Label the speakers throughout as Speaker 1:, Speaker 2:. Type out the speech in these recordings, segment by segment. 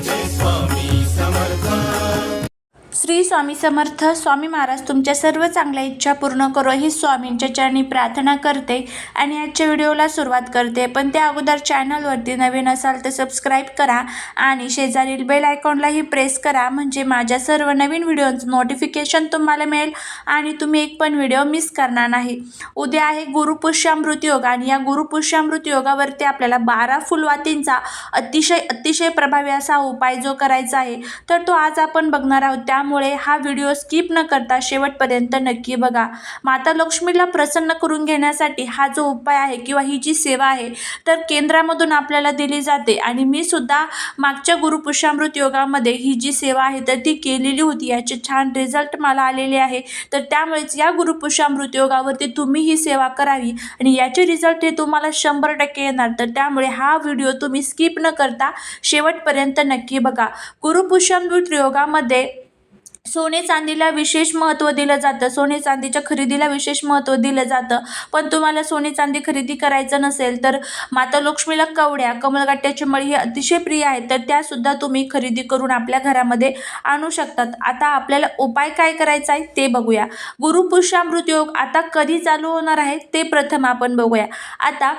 Speaker 1: this one. Shri Swami Samarth Swami Maharaj तुमच्या सर्व चांगल्या इच्छा पूर्ण करो. ही स्वामींच्या चरणी प्रार्थना करते आणि आजच्या व्हिडिओला सुरुवात करते. पण त्या अगोदर चॅनलवरती नवीन असाल तर सबस्क्राईब करा आणि शेजारील बेल आयकॉनलाही प्रेस करा. म्हणजे माझ्या सर्व नवीन व्हिडिओचं नोटिफिकेशन तुम्हाला मिळेल आणि तुम्ही एक पण व्हिडिओ मिस करणार नाही. उद्या आहे गुरुपुष्यामृत योग आणि या गुरुपुष्यामृत योगावरती आपल्याला बारा फुलवातींचा अतिशय अतिशय प्रभावी असा उपाय जो करायचा आहे तर तो आज आपण बघणार आहोत. त्या त्यामुळे हा व्हिडिओ स्किप न करता शेवटपर्यंत नक्की बघा. माता लक्ष्मीला प्रसन्न करून घेण्यासाठी हा जो उपाय आहे किंवा ही जी सेवा आहे तर केंद्रामधून आपल्याला दिली जाते. आणि मी सुद्धा मागच्या गुरुपुष्यामृत योगामध्ये ही जी सेवा आहे तर ती केलेली होती. याचे छान रिझल्ट मला आलेले आहे. तर त्यामुळेच या गुरुपुष्यामृत योगावरती तुम्ही ही सेवा करावी आणि याचे रिझल्ट हे तुम्हाला शंभर टक्के येणार. तर त्यामुळे हा व्हिडिओ तुम्ही स्किप न करता शेवटपर्यंत नक्की बघा. गुरुपुष्यामृत योगामध्ये सोने चांदीला विशेष महत्त्व दिलं जातं. सोने चांदीच्या खरेदीला विशेष महत्त्व दिलं जातं. पण तुम्हाला सोने चांदी खरेदी करायचं नसेल तर माता लक्ष्मीला कवड्या कमलगट्ट्याची मळी हे अतिशय प्रिय आहेत. तर त्यासुद्धा तुम्ही खरेदी करून आपल्या घरामध्ये आणू शकतात. आता आपल्याला उपाय काय करायचा आहे ते बघूया. गुरुपुष्यामृत योग आता कधी चालू होणार आहे ते प्रथम आपण बघूया. आता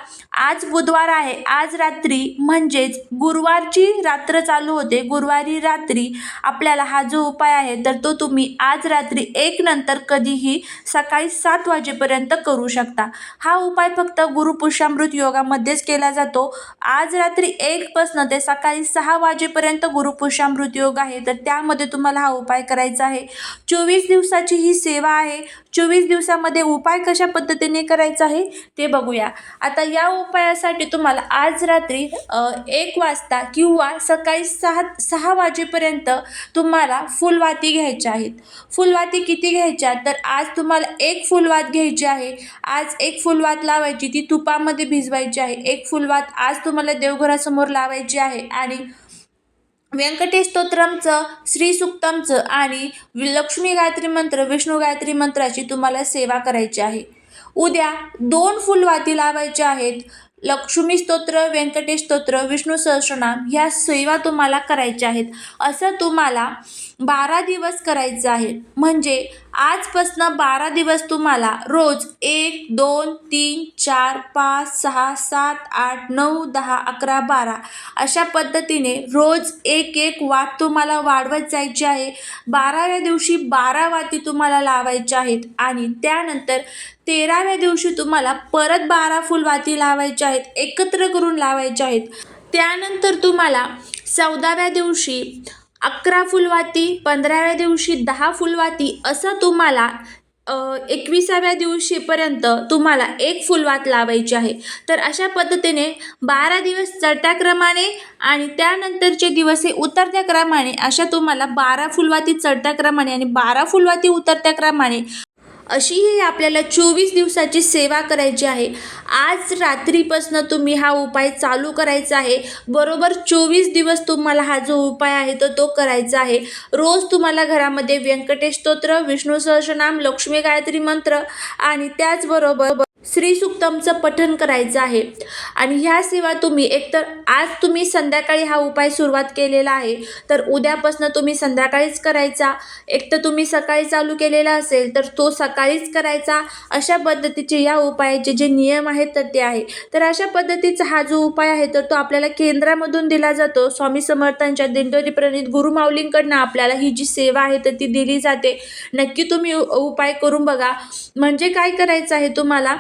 Speaker 1: आज बुधवार आहे. आज रात्री म्हणजेच गुरुवारची रात्र चालू होते. गुरुवारी रात्री आपल्याला हा जो उपाय आहे तर तो तुम्ही आज रात्री एक नंतर कधीही सकाळी सात वाजेपर्यंत करू शकता. हा उपाय फक्त गुरुपुष्यामृत योगामध्येच केला जातो. आज रात्री एकपासनं ते सकाळी सहा वाजेपर्यंत गुरुपुष्यामृत योग आहे तर त्यामध्ये तुम्हाला हा उपाय करायचा आहे. चोवीस दिवसाची ही सेवा आहे. चोवीस दिवसामध्ये उपाय कशा पद्धतीने करायचा आहे ते बघूया. आता या उपायासाठी तुम्हाला आज रात्री एक वाजता किंवा सकाळी सहा सहा वाजेपर्यंत तुम्हाला फुलवाती घ्यायच्या आहेत. फुलवाती किती घ्यायच्या? तर आज तुम्हाला एक फुलवात घ्यायची आहे. आज एक फुलवात लावायची ती तुपामध्ये भिजवायची आहे. एक फुलवात आज तुम्हाला देवघरासमोर लावायची आहे आणि व्यंकटेश स्तोत्रमचं श्री सुक्तमचं आणि लक्ष्मी गायत्री मंत्र विष्णू गायत्री मंत्राची तुम्हाला सेवा करायची आहे. उद्या दोन फुलवाती लावायच्या आहेत. लक्ष्मी स्तोत्र व्यंकटेश स्तोत्र विष्णू सहस्रनाम ह्या सेवा तुम्हाला करायच्या आहेत. असं तुम्हाला बारा दिवस करायचं आहे. म्हणजे आजपासनं बारा दिवस तुम्हाला रोज एक दोन तीन चार पाच सहा सात आठ नऊ दहा अकरा बारा अशा पद्धतीने रोज एक एक वात तुम्हाला वाढवत जायची आहे. बाराव्या दिवशी बारा वाती तुम्हाला लावायच्या आहेत आणि त्यानंतर तेराव्या दिवशी तुम्हाला परत बारा फुलवाती लावायच्या आहेत एकत्र करून लावायच्या आहेत. त्यानंतर तुम्हाला चौदाव्या दिवशी अकरा फुलवाती पंधराव्या दिवशी दहा फुलवाती असं तुम्हाला एकविसाव्या दिवशीपर्यंत तुम्हाला एक फुलवात लावायची आहे. तर अशा पद्धतीने बारा दिवस चढत्या क्रमाने आणि त्यानंतरचे दिवस हे उतरत्या क्रमाने अशा तुम्हाला बारा फुलवाती चढत्या क्रमाने आणि बारा फुलवाती उतरत्या क्रमाने अशी ही आपल्याला चोवीस दिवसाची सेवा करायची आहे. आज रात्रीपासनं तुम्ही हा उपाय चालू करायचा आहे. बरोबर चोवीस दिवस तुम्हाला हा जो उपाय आहे तर तो करायचा आहे. रोज तुम्हाला घरामध्ये व्यंकटेश स्तोत्र विष्णू सहस्रनाम लक्ष्मी गायत्री मंत्र आणि त्याचबरोबर श्रीसुक्तमचं पठन पठण करायचं आहे. आणि ह्या सेवा तुम्ही एकतर आज तुम्ही संध्याकाळी हा उपाय सुरुवात केलेला आहे तर उद्यापासून तुम्ही संध्याकाळीच करायचा. एक तर तुम्ही सकाळी चालू केलेला असेल तर तो सकाळीच करायचा. अशा पद्धतीचे या उपायाचे जे नियम आहेत तर ते आहे. तर अशा पद्धतीचा हा जो उपाय आहे तर तो आपल्याला केंद्रामधून दिला जातो. स्वामी समर्थांच्या दिंडोरी प्रणित गुरुमाऊलींकडनं आपल्याला ही जी सेवा आहे तर ती दिली जाते. नक्की तुम्ही उ- उपाय करून बघा. म्हणजे काय करायचं आहे तुम्हाला?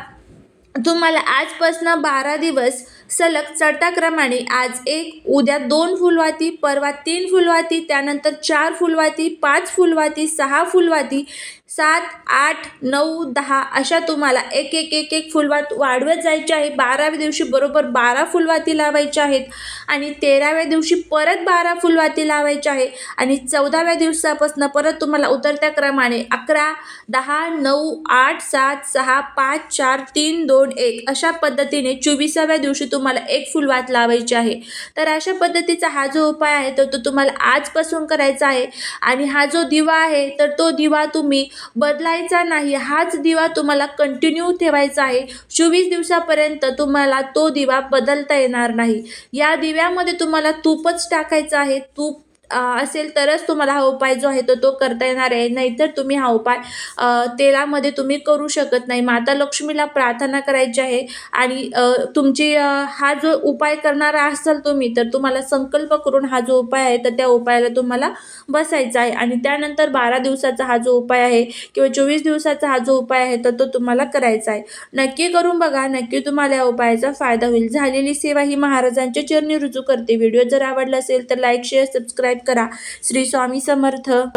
Speaker 1: तुम्हाला आजपासनं बारा दिवस सलग चढत्या क्रमाने आज एक उद्या दोन फुलवाती परवा तीन फुलवाती त्यानंतर चार फुलवाती पाच फुलवाती सहा फुलवाती सात आठ नऊ दहा अशा तुम्हाला एक एक एक एक फुलवात वाढवत जायची आहे. बाराव्या दिवशी बरोबर बारा फुलवाती लावायच्या आहेत आणि तेराव्या दिवशी परत बारा फुलवाती लावायची आहे आणि चौदाव्या दिवसापासून परत तुम्हाला उतरत्या क्रमाने अकरा दहा नऊ आठ सात सहा पाच चार तीन दोन एक अशा पद्धतीने चोवीसाव्या दिवशी तुम्हाला एक फुलवात लावायची आहे. तर अशा पद्धतीचा हा जो उपाय आहे तर तो तुम्हाला आजपासून करायचा आहे. आणि हा जो दिवा आहे तर तो दिवा तुम्ही बदलायचा नाही. हाच दिवा तुम्हाला कंटिन्यू ठेवायचा आहे. चोवीस दिवसापर्यंत तुम्हाला तो दिवा बदलता येणार नाही. या दिव्यामध्ये तुम्हाला तूपच टाकायचं आहे. तूप असेल तरच तुम्हाला हा उपाय जो आहे तो तो करता येणार आहे. नाहीतर तुम्ही हा उपाय तेलामध्ये तुम्ही करू शकत नाही. माता लक्ष्मीला प्रार्थना करायची आहे आणि तुमची हा जो उपाय करणारा असाल तुम्ही तर तुम्हाला संकल्प करून हा जो उपाय आहे तर त्या उपायाला तुम्हाला बसायचा आहे. आणि त्यानंतर बारा दिवसाचा हा जो उपाय आहे किंवा चोवीस दिवसाचा हा जो उपाय आहे तर तो तुम्हाला करायचा आहे. नक्की करून बघा नक्की तुम्हाला या उपायाचा फायदा होईल. झालेली सेवा ही महाराजांच्या चरणी रुजू करते. व्हिडिओ जर आवडला असेल तर लाईक शेअर सबस्क्राईब करा. श्री स्वामी समर्थ.